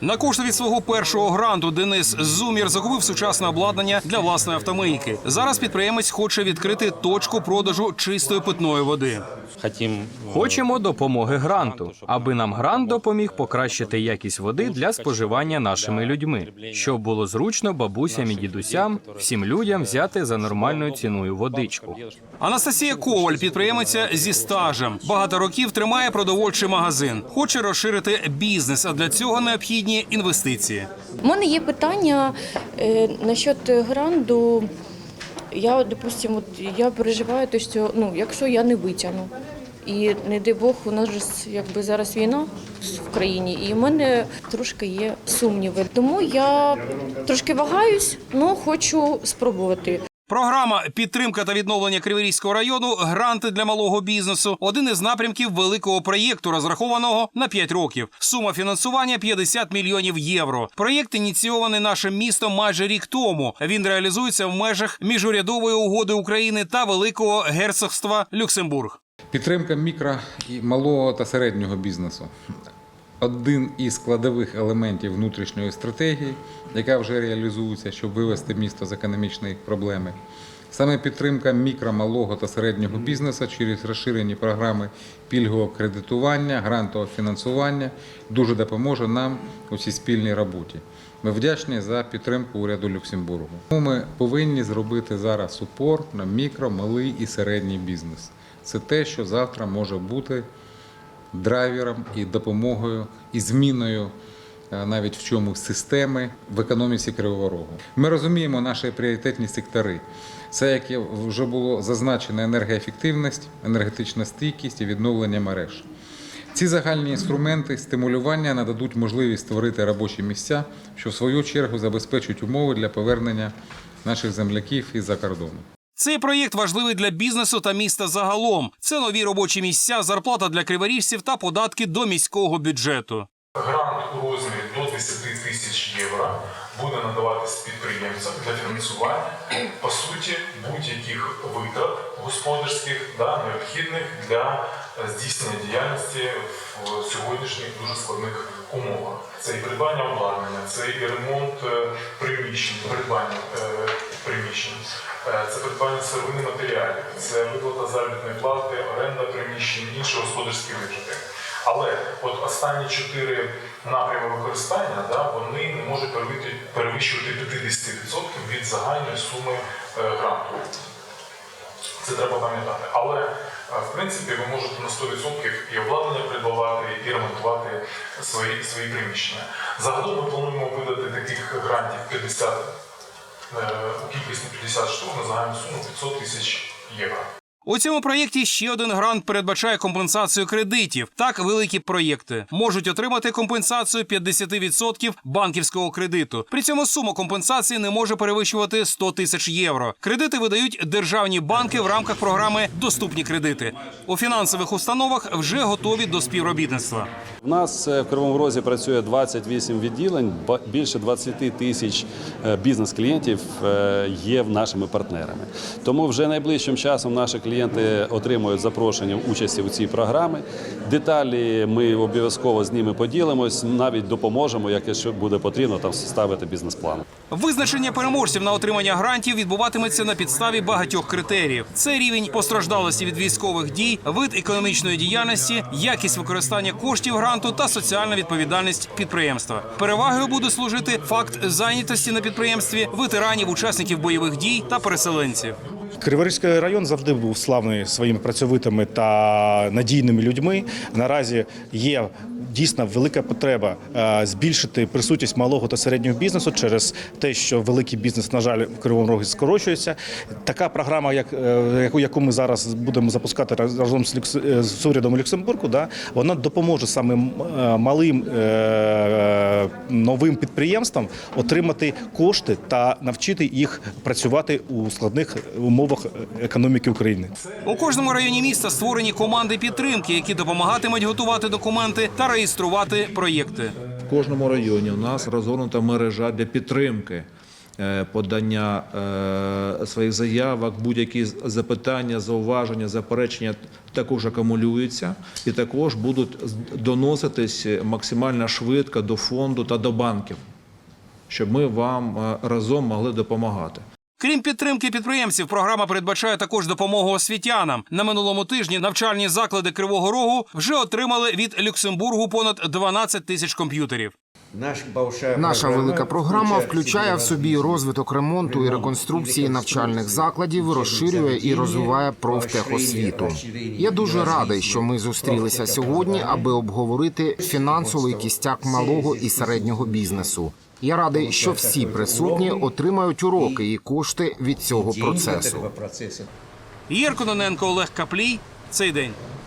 На кошти від свого першого гранту Денис Зумір закупив сучасне обладнання для власної автомийки. Зараз підприємець хоче відкрити точку продажу чистої питної води. Хочемо допомоги гранту, аби нам грант допоміг покращити якість води для споживання нашими людьми, щоб було зручно бабусям і дідусям, всім людям взяти за нормальною ціною водичку. Анастасія Коваль, підприємиця зі стажем, багато років тримає продовольчий магазин. Хоче розширити бізнес, а для цього необхідні інвестиції. У мене є питання е, насчет гранду. Я, допустимо, я переживаю, те, що ну, якщо я не витягну, і не дай Бог, у нас же якби зараз війна в країні, і в мене трошки є сумніви. Тому я трошки вагаюсь, але хочу спробувати. Програма підтримка та відновлення Криворізького району гранти для малого бізнесу один із напрямків великого проєкту, розрахованого на 5 років. Сума фінансування 50 мільйонів євро. Проєкт ініційований нашим містом майже рік тому. Він реалізується в межах міжурядової угоди України та Великого герцогства Люксембург. Підтримка мікро і малого та середнього бізнесу. Один із складових елементів внутрішньої стратегії, яка вже реалізується, щоб вивести місто з економічної проблеми. Саме підтримка мікро, малого та середнього бізнесу через розширені програми пільгового кредитування, грантового фінансування дуже допоможе нам у цій спільній роботі. Ми вдячні за підтримку уряду Люксембургу. Ми повинні зробити зараз упор на мікро, малий і середній бізнес. Це те, що завтра може бути драйвером і допомогою і зміною е, навіть в чому системи в економіці Кривого Рогу. Ми розуміємо наші пріоритетні сектори. Це, як вже було зазначено, енергоефективність, енергетична стійкість і відновлення мереж. Ці загальні інструменти стимулювання нададуть можливість створити робочі місця, що в свою чергу забезпечать умови для повернення наших земляків із-за кордону. Цей проєкт важливий для бізнесу та міста загалом. Це нові робочі місця, зарплата для криворіжців та податки до міського бюджету. Грант у розмірі до 10 тисяч євро буде надаватись підприємцям для фінансування по суті будь-яких витрат господарських да, необхідних для здійснення діяльності в сьогоднішніх дуже складних умовах. Це і придбання обладнання, це і ремонт е, приміщень, придбання е, приміщень, е, це придбання сировини матеріалів, це виплата заробітної плати, оренда приміщень, інші господарські витрати. Але от останні чотири напрями використання да, вони не можуть перевищувати 50% від загальної суми гранту. Це треба пам'ятати. Але е, в принципі ви можете на 100% і обладнання придбавати, і ремонтувати свої, свої приміщення. Загалом ми плануємо видати таких грантів 50 е, у кількості 50 штук на загальну суму 500 тисяч євро. У цьому проєкті ще один грант передбачає компенсацію кредитів. Так, великі проєкти можуть отримати компенсацію 50% банківського кредиту. При цьому сума компенсації не може перевищувати 100 тисяч євро. Кредити видають державні банки в рамках програми Доступні кредити. У фінансових установах вже готові до співробітництва. У нас е, в Кривому Розі працює 28 відділень, більше 20 тисяч е, бізнес-клієнтів е, є нашими партнерами. Тому вже найближчим часом наші клієнти отримують запрошення в участі у цій програмі. Деталі ми обов'язково з ними поділимось, навіть допоможемо, якщо буде потрібно там ставити бізнес-план. Визначення переможців на отримання грантів відбуватиметься на підставі багатьох критеріїв: це рівень постраждалості від військових дій, вид економічної діяльності, якість використання коштів гранту та соціальна відповідальність підприємства. Перевагою буде служити факт зайнятості на підприємстві ветеранів, учасників бойових дій та переселенців. Криворізький район завжди був славний своїми працьовитими та надійними людьми. Наразі є дійсно велика потреба е, збільшити присутність малого та середнього бізнесу через те, що великий бізнес, на жаль, в Кривому Розі скорочується. Така програма, як е, яку, ми зараз будемо запускати разом е, з урядом Люксембургу, да, вона допоможе саме малим новим підприємствам отримати кошти та навчити їх працювати у складних умовах економіки України. У кожному районі міста створені команди підтримки, які допомагатимуть готувати документи та реєструвати проєкти. В кожному районі у нас розгорнута мережа для підтримки е, подання е, своїх заявок, будь-які запитання, зауваження, заперечення також акумулюються і також будуть доноситись максимально швидко до фонду та до банків, щоб ми вам е, разом могли допомагати. Крім підтримки підприємців, програма передбачає також допомогу освітянам. На минулому тижні навчальні заклади Кривого Рогу вже отримали від Люксембургу понад 12 тисяч комп'ютерів. Наша велика програма включає в собі розвиток ремонту і реконструкції навчальних закладів, розширює і розвиває профтехосвіту. Я дуже радий, що ми зустрілися сьогодні, аби обговорити фінансовий кістяк малого і середнього бізнесу. Я радий, що всі присутні отримають уроки і кошти від цього процесу. Єр Кононенко, Олег Каплій. Цей день.